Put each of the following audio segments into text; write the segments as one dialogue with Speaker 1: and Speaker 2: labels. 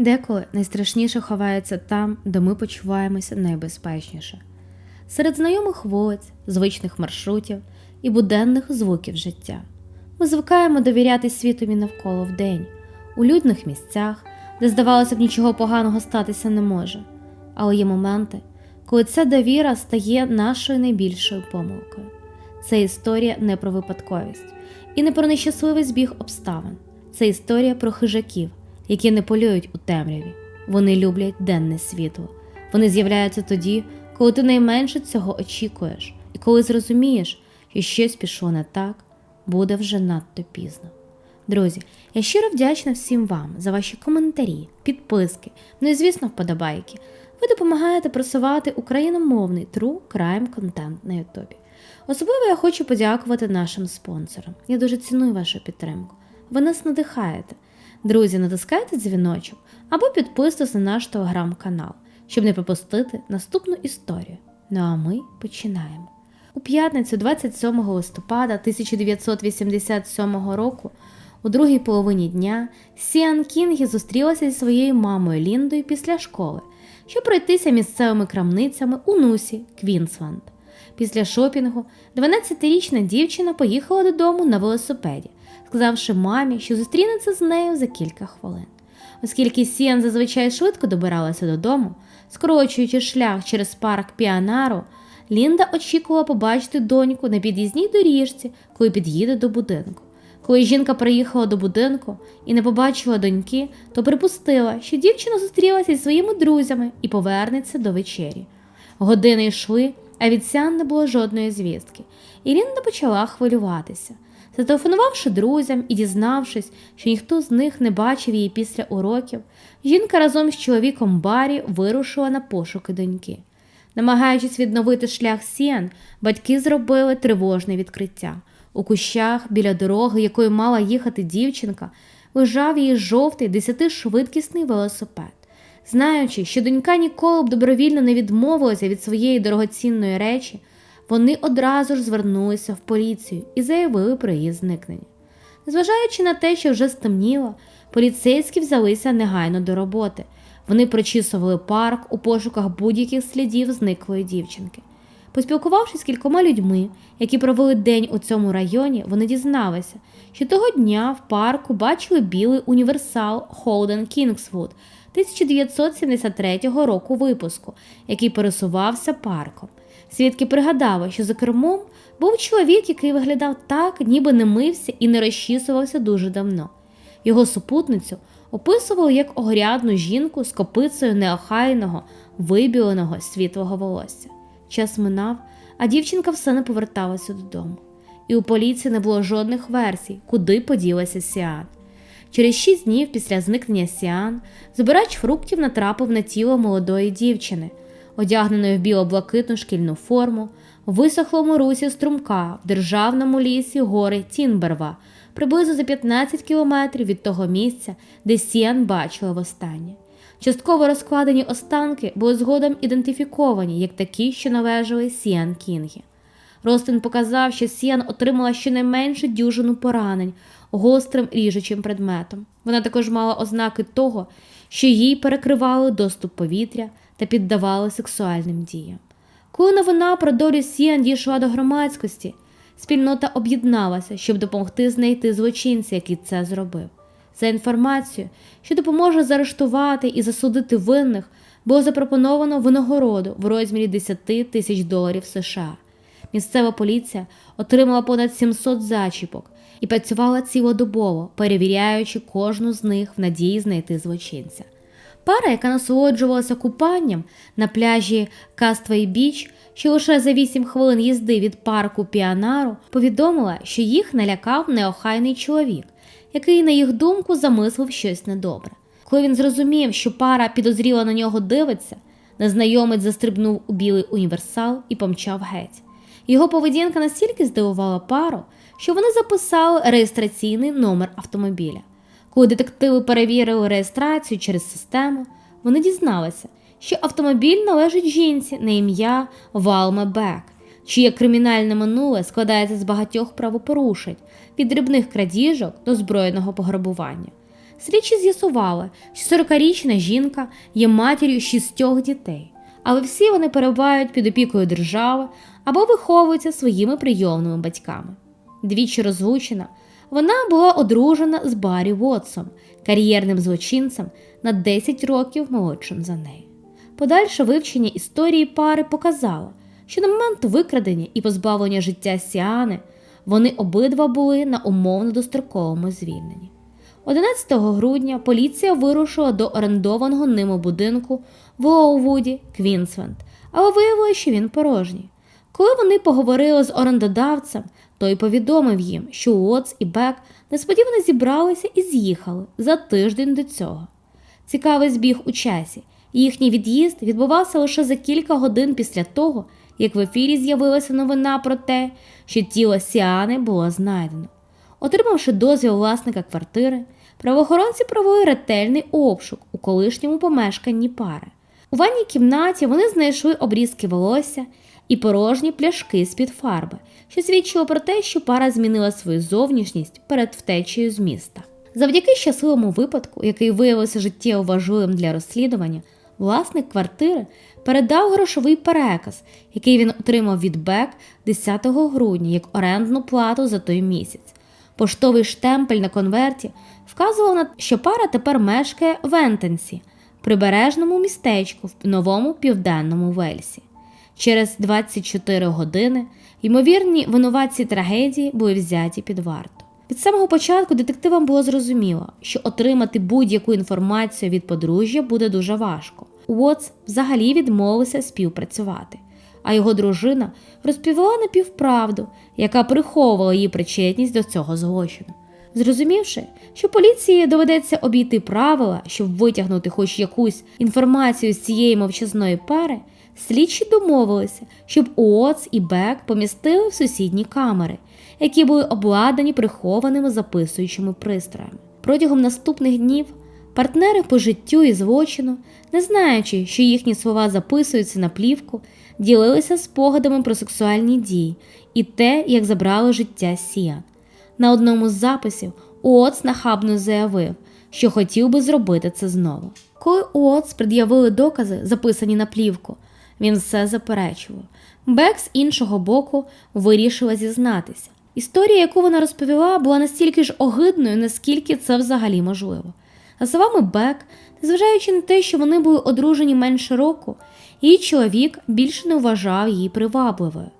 Speaker 1: Деколи найстрашніше ховається там, де ми почуваємося найбезпечніше. Серед знайомих вулиць, звичних маршрутів і буденних звуків життя. Ми звикаємо довіряти світові навколо вдень, у людних місцях, де, здавалося б, нічого поганого статися не може. Але є моменти, коли ця довіра стає нашою найбільшою помилкою. Це історія не про випадковість і не про нещасливий збіг обставин. Це історія про хижаків, які не полюють у темряві. Вони люблять денне світло. Вони з'являються тоді, коли ти найменше цього очікуєш, і коли зрозумієш, що щось пішло не так, буде вже надто пізно. Друзі, я щиро вдячна всім вам за ваші коментарі, підписки, ну і звісно, вподобайки. Ви допомагаєте просувати україномовний true crime контент на Ютубі. Особливо я хочу подякувати нашим спонсорам. Я дуже ціную вашу підтримку. Ви нас надихаєте. Друзі, натискайте дзвіночок або підписуйтесь на наш телеграм-канал, щоб не пропустити наступну історію. Ну а ми починаємо. У п'ятницю, 27 листопада 1987 року, у другій половині дня, Сіан Кінгі зустрілася зі своєю мамою Ліндою після школи, щоб пройтися місцевими крамницями у Нусі, Квінсленд. Після шопінгу 12-річна дівчина поїхала додому на велосипеді, сказавши мамі, що зустрінеться з нею за кілька хвилин. Оскільки Сіан зазвичай швидко добиралася додому, скорочуючи шлях через парк Піанаро, Лінда очікувала побачити доньку на під'їзній доріжці, коли під'їде до будинку. Коли жінка приїхала до будинку і не побачила доньки, то припустила, що дівчина зустрілася зі своїми друзями і повернеться до вечері. Години йшли, а від Сян не було жодної звістки, і Лінда почала хвилюватися. Зателефонувавши друзям і дізнавшись, що ніхто з них не бачив її після уроків, жінка разом з чоловіком Барі вирушила на пошуки доньки. Намагаючись відновити шлях Сіан, батьки зробили тривожне відкриття. У кущах біля дороги, якою мала їхати дівчинка, лежав її жовтий десятишвидкісний велосипед. Знаючи, що донька ніколи б добровільно не відмовилася від своєї дорогоцінної речі, вони одразу ж звернулися в поліцію і заявили про її зникнення. Незважаючи на те, що вже стемніло, поліцейські взялися негайно до роботи. Вони прочісували парк у пошуках будь-яких слідів зниклої дівчинки. Поспілкувавшись з кількома людьми, які провели день у цьому районі, вони дізналися, що того дня в парку бачили білий універсал Холден Кінгсвуд 1973 року випуску, який пересувався парком. Свідки пригадали, що за кермом був чоловік, який виглядав так, ніби не мився і не розчісувався дуже давно. Його супутницю описували як огрядну жінку з копицею неохайного, вибіленого світлого волосся. Час минав, а дівчинка все не поверталася додому. І у поліції не було жодних версій, куди поділася Сіан. Через шість днів після зникнення Сіан збирач фруктів натрапив на тіло молодої дівчини, одягненої в біло-блакитну шкільну форму, в висохлому русі струмка в державному лісі гори Тінберва, приблизно за 15 кілометрів від того місця, де Сіан бачила востаннє. Частково розкладені останки були згодом ідентифіковані як такі, що належали Сіан Кінгі. Ростин показав, що Сіан отримала щонайменше дюжину поранень гострим ріжучим предметом. Вона також мала ознаки того, що їй перекривали доступ повітря та піддавали сексуальним діям. Коли новина про долю Сіан дійшла до громадськості, спільнота об'єдналася, щоб допомогти знайти злочинця, який це зробив. За інформацією, що допоможе заарештувати і засудити винних, було запропоновано винагороду в розмірі 10 тисяч доларів США. Місцева поліція отримала понад 700 зачіпок і працювала цілодобово, перевіряючи кожну з них в надії знайти злочинця. Пара, яка насолоджувалася купанням на пляжі Каствей Біч, що лише за 8 хвилин їзди від парку Піанару, повідомила, що їх налякав неохайний чоловік, який, на їх думку, замислив щось недобре. Коли він зрозумів, що пара підозріло на нього дивиться, незнайомець застрибнув у білий універсал і помчав геть. Його поведінка настільки здивувала пару, що вони записали реєстраційний номер автомобіля. Коли детективи перевірили реєстрацію через систему, вони дізналися, що автомобіль належить жінці на ім'я Валме Бек, чиє кримінальне минуле складається з багатьох правопорушень від дрібних крадіжок до збройного пограбування. Слідчі з'ясували, що 40-річна жінка є матір'ю шістьох дітей, але всі вони перебувають під опікою держави або виховуються своїми прийомними батьками. Двічі розлучена, вона була одружена з Баррі Вотсом, кар'єрним злочинцем на 10 років молодшим за неї. Подальше вивчення історії пари показало, що на момент викрадення і позбавлення життя Сіани вони обидва були на умовно достроковому звільненні. 11 грудня поліція вирушила до орендованого ними будинку в Лоувуді, Квінсленд, але виявилося, що він порожній. Коли вони поговорили з орендодавцем, той повідомив їм, що Уотс і Бек несподівано зібралися і з'їхали за тиждень до цього. Цікавий збіг у часі. Їхній від'їзд відбувався лише за кілька годин після того, як в ефірі з'явилася новина про те, що тіло Сіани було знайдено. Отримавши дозвіл власника квартири, правоохоронці провели ретельний обшук у колишньому помешканні пари. У ванній кімнаті вони знайшли обрізки волосся і порожні пляшки з-під фарби, що свідчило про те, що пара змінила свою зовнішність перед втечею з міста. Завдяки щасливому випадку, який виявився життєво важливим для розслідування, власник квартири передав грошовий переказ, який він отримав від Бек 10 грудня як орендну плату за той місяць. Поштовий штемпель на конверті вказував на що пара тепер мешкає в Ентенсі, прибережному містечку в новому південному Вельсі. Через 24 години ймовірні винуватці трагедії були взяті під варту. Від самого початку детективам було зрозуміло, що отримати будь-яку інформацію від подружжя буде дуже важко. Уотс взагалі відмовився співпрацювати, а його дружина розповіла напівправду, яка приховувала її причетність до цього злочину. Зрозумівши, що поліції доведеться обійти правила, щоб витягнути хоч якусь інформацію з цієї мовчазної пари, слідчі домовилися, щоб Уотс і Бек помістили в сусідні камери, які були обладнані прихованими записуючими пристроями. Протягом наступних днів партнери по життю і злочину, не знаючи, що їхні слова записуються на плівку, ділилися спогадами про сексуальні дії і те, як забрало життя Сіан. На одному з записів Уотс нахабно заявив, що хотів би зробити це знову. Коли Уотс пред'явили докази, записані на плівку, він все заперечував. Бек з іншого боку вирішила зізнатися. Історія, яку вона розповіла, була настільки ж огидною, наскільки це взагалі можливо. За словами Бек, незважаючи на те, що вони були одружені менше року, її чоловік більше не вважав її привабливою.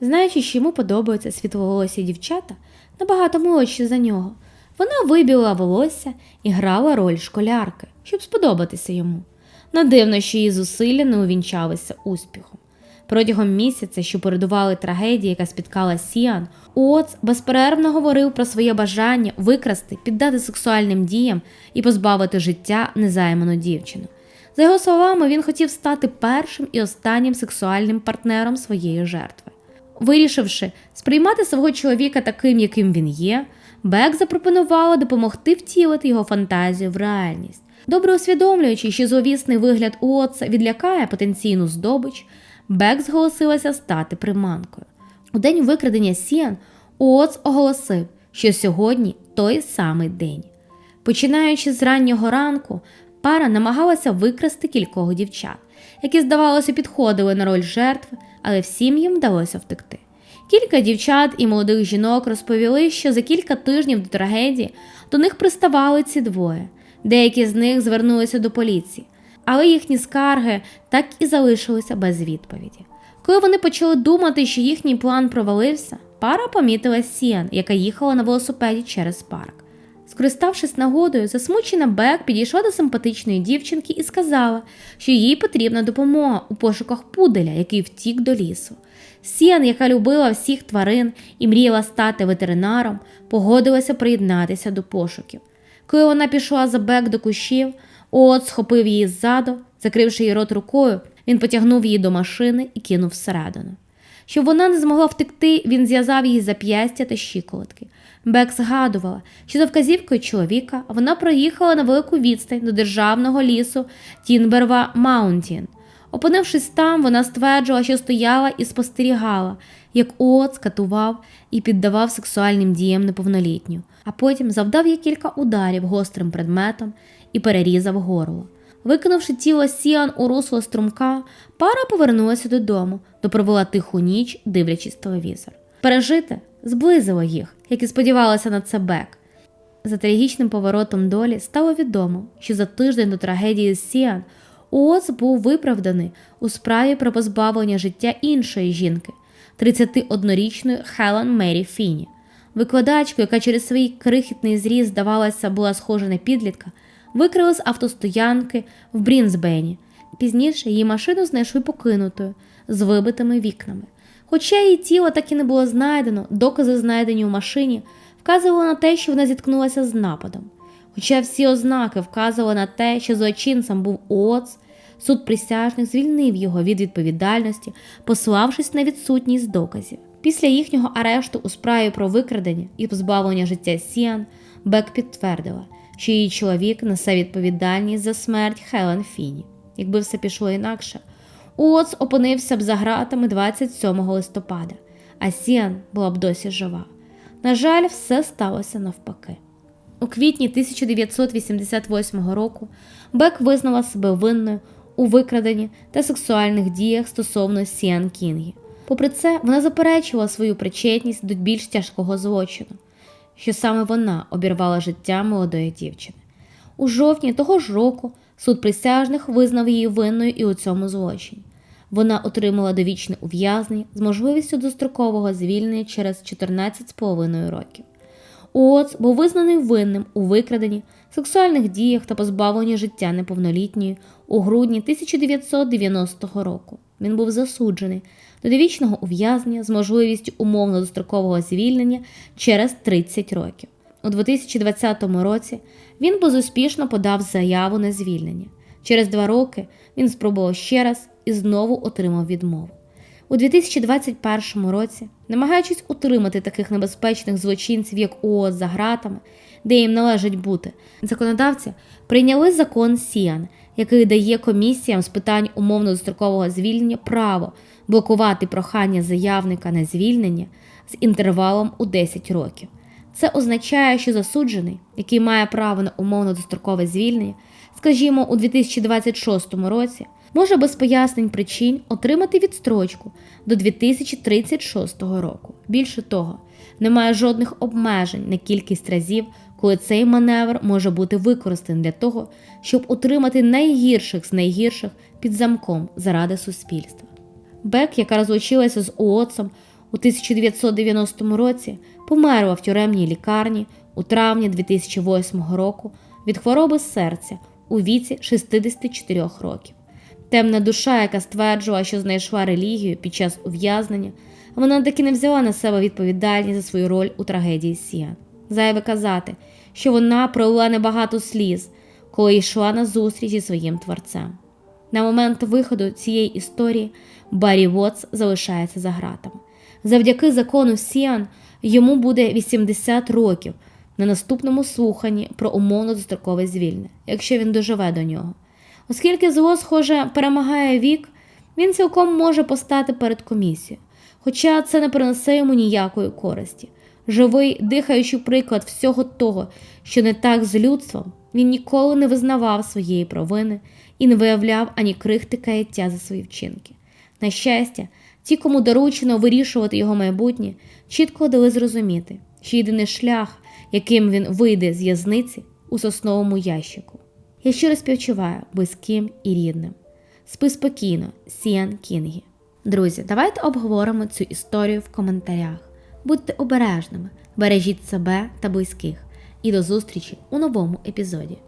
Speaker 1: Знаючи, що йому подобаються світловолосі дівчата, набагато молодші за нього, вона вибіла волосся і грала роль школярки, щоб сподобатися йому. Не дивно, що її зусилля не увінчалися успіхом. Протягом місяця, що передували трагедії, яка спіткала Сіан, Уотс безперервно говорив про своє бажання викрасти, піддати сексуальним діям і позбавити життя незайману дівчину. За його словами, він хотів стати першим і останнім сексуальним партнером своєї жертви. Вирішивши сприймати свого чоловіка таким, яким він є, Бек запропонувала допомогти втілити його фантазію в реальність. Добре усвідомлюючи, що зловісний вигляд Уотса відлякає потенційну здобич, Бек зголосилася стати приманкою. У день викрадення Сіан Уотс оголосив, що сьогодні той самий день. Починаючи з раннього ранку, пара намагалася викрасти кількох дівчат, які, здавалося, підходили на роль жертви, але всім їм вдалося втекти. Кілька дівчат і молодих жінок розповіли, що за кілька тижнів до трагедії до них приставали ці двоє. Деякі з них звернулися до поліції, але їхні скарги так і залишилися без відповіді. Коли вони почали думати, що їхній план провалився, пара помітила Сіан, яка їхала на велосипеді через парк. Скориставшись нагодою, засмучена Бек підійшла до симпатичної дівчинки і сказала, що їй потрібна допомога у пошуках пуделя, який втік до лісу. Сіан, яка любила всіх тварин і мріяла стати ветеринаром, погодилася приєднатися до пошуків. Коли вона пішла за Бек до кущів, От схопив її ззаду, закривши її рот рукою, він потягнув її до машини і кинув всередину. Щоб вона не змогла втекти, він зв'язав її зап'ястя та щиколотки. Бек згадувала, що за вказівкою чоловіка вона проїхала на велику відстань до державного лісу Тінберва Маунтін. Опинившись там, вона стверджувала, що стояла і спостерігала, як Уотс катував і піддавав сексуальним діям неповнолітню, а потім завдав їй кілька ударів гострим предметом і перерізав горло. Викинувши тіло Сіан у русло струмка, пара повернулася додому, де провела тиху ніч, дивлячись телевізор. Пережити зблизило їх, як і сподівалася на це Бек. За трагічним поворотом долі стало відомо, що за тиждень до трагедії з Сіан Уотс був виправданий у справі про позбавлення життя іншої жінки, 31-річної Хелен Мері Фіні. Викладачку, яка через свій крихітний зріст, здавалося, була схожа на підлітка, викрили з автостоянки в Брінсбені. Пізніше її машину знайшли покинутою з вибитими вікнами. Хоча її тіло так і не було знайдено, докази, знайдені у машині, вказували на те, що вона зіткнулася з нападом. Хоча всі ознаки вказували на те, що злочинцем був Уотс, суд присяжних звільнив його від відповідальності, пославшись на відсутність доказів. Після їхнього арешту у справі про викрадення і позбавлення життя Сіан Бек підтвердила, що її чоловік несе відповідальність за смерть Хелен Фіні. Якби все пішло інакше, Уотс опинився б за ґратами 27 листопада, а Сіан була б досі жива. На жаль, все сталося навпаки. У квітні 1988 року Бек визнала себе винною у викраденні та сексуальних діях стосовно Сіан Кінгі. Попри це, вона заперечувала свою причетність до більш тяжкого злочину, що саме вона обірвала життя молодої дівчини. У жовтні того ж року суд присяжних визнав її винною і у цьому злочині. Вона отримала довічне ув'язнення з можливістю дострокового звільнення через 14,5 років. Уотс був визнаний винним у викраденні, сексуальних діях та позбавленні життя неповнолітньої у грудні 1990 року. Він був засуджений до довічного ув'язнення з можливістю умовно дострокового звільнення через 30 років. У 2020 році він безуспішно подав заяву на звільнення. Через два роки він спробував ще раз і знову отримав відмову. У 2021 році, намагаючись утримати таких небезпечних злочинців, як ООС за гратами, де їм належить бути, законодавці прийняли закон Сіан, який дає комісіям з питань умовно-дострокового звільнення право блокувати прохання заявника на звільнення з інтервалом у 10 років. Це означає, що засуджений, який має право на умовно-дострокове звільнення, скажімо, у 2026 році, може без пояснень причин отримати відстрочку до 2036 року. Більше того, немає жодних обмежень на кількість разів, коли цей маневр може бути використаний для того, щоб утримати найгірших з найгірших під замком заради суспільства. Бек, яка розлучилася з Уотсом у 1990 році, померла в тюремній лікарні у травні 2008 року від хвороби серця у віці 64 років. Темна душа, яка стверджувала, що знайшла релігію під час ув'язнення, вона таки не взяла на себе відповідальність за свою роль у трагедії Сіан. Зайве казати, що вона пролила небагато сліз, коли йшла на зустріч зі своїм творцем. На момент виходу цієї історії Баррі Вотс залишається за ґратами. Завдяки закону Сіан йому буде 80 років на наступному слуханні про умовно дострокове звільнення, якщо він доживе до нього. Оскільки зло, схоже, перемагає вік, він цілком може постати перед комісією, хоча це не принесе йому ніякої користі. Живий, дихаючий приклад всього того, що не так з людством, він ніколи не визнавав своєї провини і не виявляв ані крихти каяття за свої вчинки. На щастя, ті, кому доручено вирішувати його майбутнє, чітко дали зрозуміти, що єдиний шлях, яким він вийде з в'язниці у сосновому ящику. Я щиро співчуваю близьким і рідним. Спи спокійно, Сіан Кінгі. Друзі, давайте обговоримо цю історію в коментарях. Будьте обережними, бережіть себе та близьких. І до зустрічі у новому епізоді.